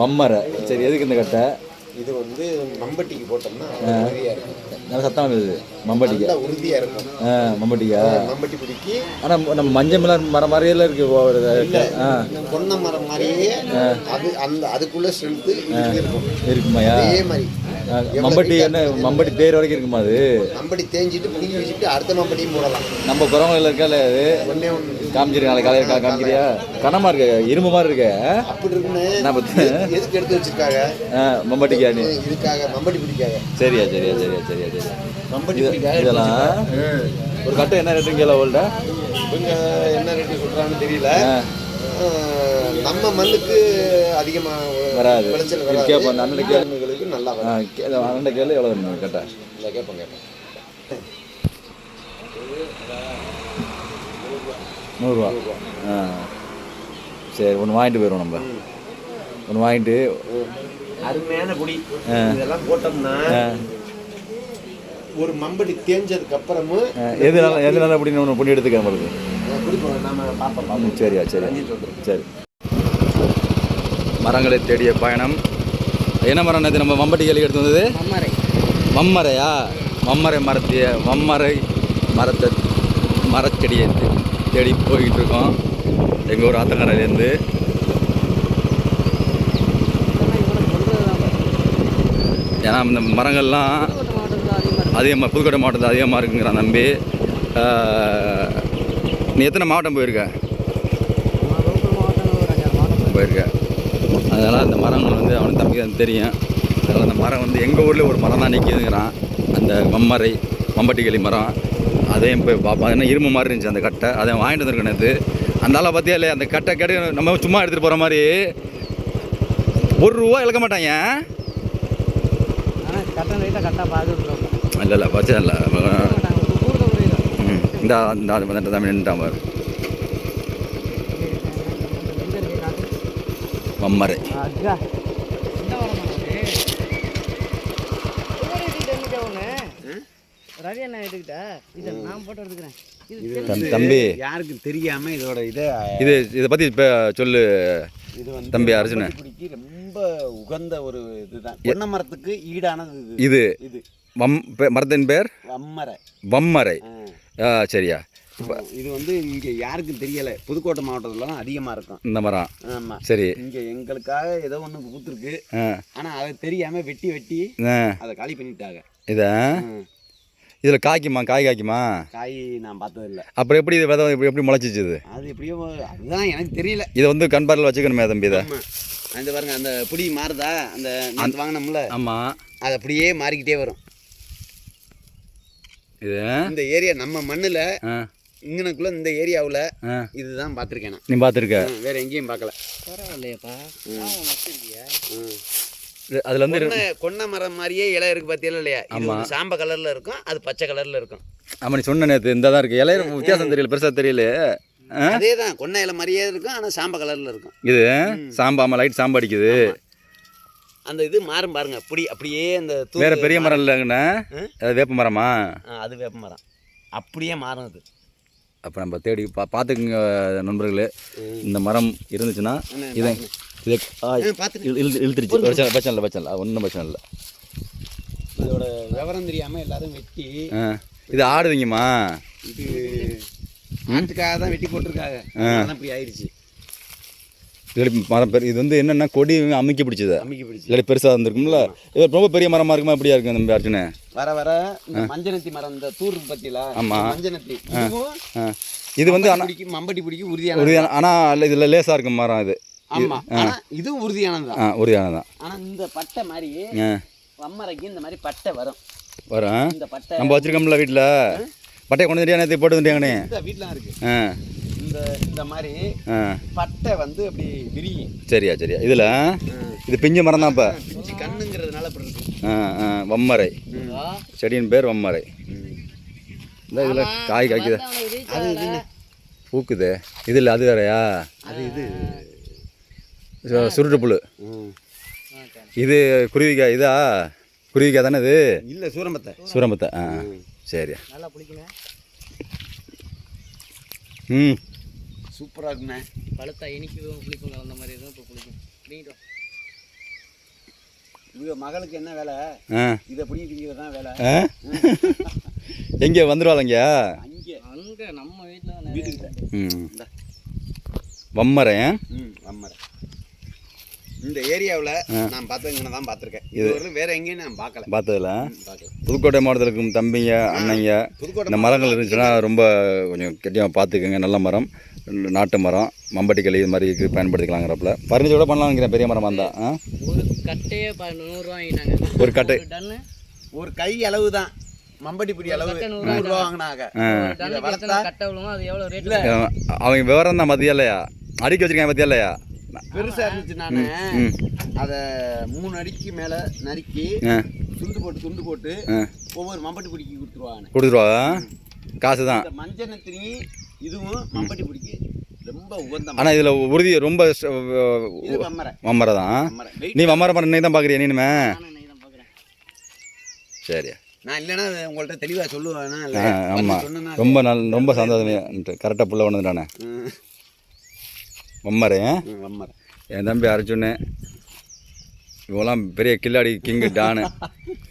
வம்மரை. சரி எதுக்கு இந்த கட்டை? இது வந்து மம்பட்டிக்கு போட்டோம்னா நல்ல சத்தம் இருக்குது மம்பட்டிக்கா. உறுதியா இருக்கும். மம்பட்டிக்கா? மம்பட்டி பிடிக்கி ஆனால் நம்ம மஞ்சள் மிளர் மரம் மாதிரியெல்லாம் இருக்கு கொன்ன மரம் மாதிரியே அது அந்த அதுக்குள்ள ஸ்ட்ரென்த்து இருக்கும் இருக்குமாயா அதே மாதிரி. மம்பட்டி என்ன மம்பட்டி தேர் வரைக்கும் இருக்குமா அது? மம்பட்டி தேஞ்சிட்டு பிடிங்கி வச்சுட்டு அடுத்த மம்பட்டியும் போடலாம் நம்ம குரவங்களில் இருக்கல அது? ஒன்று காமிச்சிருக்க நாளைக்கு காலையில் காமிக்கிறியா? கனமா இருக்கு இரும்பு மாதிரி இருக்கு? அப்படி இருக்குன்னு பத்து எதுக்கு எடுத்து வச்சிருக்காங்க? மம்பட்டிக்கா நீ. இதுக்காக? மம்பட்டி பிடிக்காக. சரியா சரியா சரியா சரியா சரியா. மம்பட்டி இதெல்லாம் ஒரு கட்டை என்ன ரேட்டுங்க ஓல்ட என்ன ரேட்டு சொல்றாங்கன்னு தெரியல. நம்ம மண்ணுக்கு அதிகமா வராது. விளைச்சல் வராது. கேட்போம், அந்த அண்ணனுக்கு கேளு. கிழங்குகளுக்கு நல்லா வரும் அண்ணன் கேளு எவ்வளோ வேணும் கட்டை. இல்லை கேட்போம் கேட்போம் நூறுரூவா. ஆ சரி ஒன்று வாங்கிட்டு போயிடுவோம் நம்ம. ஒன்று வாங்கிட்டு அருமையான குடி. இதெல்லாம் போட்டோம்னா ஒரு மம்படி தேஞ்சதுக்கு அப்புறமும் எது எது நல்லா அப்படின்னு ஒன்று பொண்ணு எடுத்துக்க நம்மளுக்கு சரியா சரியா. சரி. மரங்களை தேடிய பயணம். என்ன மரம் நேற்று நம்ம மம்பட்டி கேள்வி எடுத்து வந்தது? மம்மரை. மம்மரையா? மம்மரை மரத்திய மம்மரை மரத்தை மரச்செடியை தேடி போய்கிட்டு இருக்கோம் எங்கள் ஊர் ஆத்தங்கரையிலேருந்து. ஏன்னா இந்த மரங்கள்லாம் அதிகமாக புதுக்கோட்டை மாவட்டத்தில் அதிகமாக இருக்குங்கிறான் நம்பி நீ எத்தனை மாவட்டம் போயிருக்க? போயிருக்க. அதனால் அந்த மரங்கள் வந்து அவனுக்கு தம்பிக்கு அது தெரியும். அதனால் அந்த மரம் வந்து எங்கள் ஊரில் ஒரு மரம் தான் நிற்கிதுங்கிறான் அந்த மம்மரை மம்பட்டிகளி மரம். அதையும் போய் பார்ப்போம் என்ன இரும்பு மாதிரி இருந்துச்சு அந்த கட்டை. அதை வாங்கிட்டு வந்திருக்கேன் நேற்று அந்த ஆளை பார்த்தியா இல்லையா? அந்த கட்டை கட்டு நம்ம சும்மா எடுத்துகிட்டு போகிற மாதிரி. ஒரு ரூபா இழக்க மாட்டாங்க இல்லை இல்லை பச்சை இல்லை. இந்த இந்த வந்துட்டு தான் நின்றுட்டான் பாரு. மம்மரை அக்கா. இந்த ரவி அண்ணா எடுக்கிட்ட இதை நான் போட்டு எடுத்துக்கிறேன். இது தம் தம்பி. யாருக்கும் தெரியாம இதோட இதை இது இதை இப்போ சொல்லு இது வந்து தம்பி அர்ஜுன ரொம்ப உகந்த ஒரு இதுதான். கொன்ன மரத்துக்கு ஈடானது இது. இது. மரத்தின் பேர் வம்மரை வம்மரை ஆ. சரியா. இது வந்து இங்க யாருக்கும் தெரியல. புதுக்கோட்டை மாவட்டத்துல தான் அதிகமா இருக்கும். இந்த மரம் ஆமா. சரி. இங்க எங்களுக்காக ஏதோ ஒண்ணு பூத்துருக்கு. ஆ. ஆனா அதை தெரியாம வெட்டி வெட்டி அதை காலி பண்ணிட்டாங்க. இதை. இதில் காய்க்குமா? காய் காய்க்குமா? காய் நான் பார்த்தது இல்ல அப்புறம் எப்படி இது விதை எப்படி எப்படி முளைச்சிச்சு இது? அது எப்படியோ அதுதான் எனக்கு தெரியல. இதை வந்து கண்பாரில் வச்சுக்கணுமே தம்பி இதை. அந்த பாருங்க அந்த புடி மாறுதா? அந்த வாங்கினோம்ல. ஆமாம் அது அப்படியே மாறிக்கிட்டே வரும். இது இந்த ஏரியா நம்ம மண்ணுல இங்கனக்குள்ள இந்த ஏரியாவுல ஆ. இதுதான் பார்த்துருக்கேன் நான். நீ பார்த்துருக்க வேற எங்கேயும் பார்க்கல பரவாயில்லையப்பா. அதில் வந்து கொன்னை மரம் மாதிரியே இலை இருக்கு பார்த்தீங்களா இல்லையா? ஒரு சாம்ப கலர்ல இருக்கும் அது பச்சை கலர்ல இருக்கும். ஆமாம் நீ சொன்ன நேற்று இந்த தான் இருக்குது இலையில வித்தியாசம் தெரியல பெருசாக தெரியல. அதே தான் கொன்னை இலை மாதிரியே இருக்கும் ஆனா சாம்ப கலர்ல இருக்கும். இது சாம்பாமா லைட் சாம்பா அடிக்குது. அந்த இது மாறும் பாருங்க. அப்படி அப்படியே அந்த வேற பெரிய மரம் இல்லைங்கண்ணா? அது வேப்ப மரமா? ஆ, அது வேப்ப மரம். அப்படியே மாறும் அது. அப்போ நம்ம தேடி பா பார்த்துக்குங்க நண்பர்களே. இந்த மரம் இருந்துச்சுன்னா இதை இதை இழுத்துருச்சு. பிரச்சனை பிரச்சனை இல்லை பிரச்சனை இல்லை. ஒன்றும் பிரச்சனை இல்லை. இதோட விவரம் தெரியாம எல்லாரும் வெட்டி இது ஆடுவீங்கம்மா இது நாட்டுக்காக தான் வெட்டி போட்டிருக்காங்க. அதனால இப்படி ஆயிடுச்சு. இல்லாட்டி மரம் பெரிய இது வந்து என்னென்னா கொடி அமைக்க பிடிச்சது. அம்மிக்கு பிடிச்சு இல்லாட்டி பெருசாக இருந்திருக்கும்ல? இது ரொம்ப பெரிய மரமாக இருக்குமா? எப்படியா இருக்கும் நம்ம அர்ஜுனே? வர வர மஞ்சனத்தி மரம் இந்த தூர் பத்தியில ஆமா. மஞ்சனத்தி இது வந்து ஆனால் மம்பட்டி பிடிக்கும் உறுதியான உறுதியான ஆனால் இதில் லேசாக இருக்கும் மரம் இது. ஆமா. ஆனா இதுவும் உறுதியானது ஆ உறுதியானதான் ஆனா இந்த பட்டை மாதிரி வம்மரைக்கு இந்த மாதிரி பட்டை வரும். வரும். இந்த பட்டை நம்ம வச்சிருக்கோம்ல வீட்டில் பட்டையை கொண்டு வந்துட்டியா நேற்று போட்டு வந்துட்டியாங்கண்ணே வீட்டுல இருக்கு. ஆ. இந்த இந்த மாதிரி பட்டை வந்து அப்படி விரியும். சரியா சரியா. இதில் இது பிஞ்சு மரம் தான் இப்போ பிஞ்சு கண்ணுங்கிறதுனால அப்படி இருக்கு. வம்மரை செடியின் பேர் வம்மரை இந்த இதில் காய் காய்க்குது. அது இது பூக்குது. இதில் அது வேறயா? அது இது. சுருட்டு புழு. இது குருவிக்காய் இதா? குருவிக்காய் தானே இது? இல்ல சூரம்பத்தை. சூரம்பத்தை. ஆ சரியா. நல்லா பிடிக்கணும் ம். சூப்பராக இருக்குண்ணே. பழுத்தா இனிக்கும் புளிப்பும் கலந்த மாதிரி இருக்கும் இப்போ புளிக்கும். பிடிங்கிட்டு வா. இவங்க மகளுக்கு என்ன வேலை? ஆ. இதை பிடி திங்கிறது தான் வேலை. ஆ? எங்கே வந்துடுவாங்க அங்கே. அங்கே நம்ம வீட்டில் தான் வீட்டுக்கிட்ட. ம். வம்மரேன். ம். இந்த ஏரியாவில் நான் பார்த்தவங்க தான் பார்த்துருக்கேன் இது வேற எங்கேயும் நான் பார்க்கல பார்த்ததில்ல புதுக்கோட்டை மாவட்டத்தில் இருக்கும் தம்பிங்க அண்ணங்க புதுக்கோட்டை இந்த மரங்கள் இருந்துச்சுன்னா ரொம்ப கொஞ்சம் கெட்டியாக பார்த்துக்குங்க நல்ல மரம் நாட்டு மரம் மம்பட்டி களி இது மாதிரி பயன்படுத்திக்கலாங்கிறப்பல. பறிஞ்சோட பண்ணலாம்ங்கிறேன் பெரிய மரமாக இருந்தால் ஒரு கட்டையே நூறுரூவா வாங்கிட்டாங்க ஒரு கட்டை. டன்னு. ஒரு கை அளவு தான். மம்பட்டி பிடி அளவு. வாங்கினாங்க. அவங்க விவரம் தான் மதியம் இல்லையா? அடுக்கி வச்சிருக்காங்க பத்தியா இல்லையா? பெருசா இருந்துச்சு நானு. அதை மூணு அடிக்கு மேல நறுக்கி துண்டு போட்டு துண்டு போட்டு ஒவ்வொரு மம்பட்டி பிடிக்கி கொடுத்துருவாங்க கொடுத்துருவா? காசு தான் மஞ்சள் நெத்தினி இதுவும் மம்பட்டி பிடிக்கி ரொம்ப உகந்த. ஆனால் இதில் உறுதி ரொம்ப மம்மரை தான் நீ மம்மரை மரம் நீ தான் பார்க்குறியா நீனுமே நானும் நான் தான் இல்லைன்னா அதை உங்கள்ட்ட தெளிவா சொல்லுவேனா? ஆமாம் ரொம்ப நல் ரொம்ப சந்தோஷம். கரெக்டாக புள்ள ஒன்றுதானே மம்மரே வம்மரை. என் தம்பி அரைச்சுன்னு இவெல்லாம் பெரிய கில்லாடி கிங்கு டானு.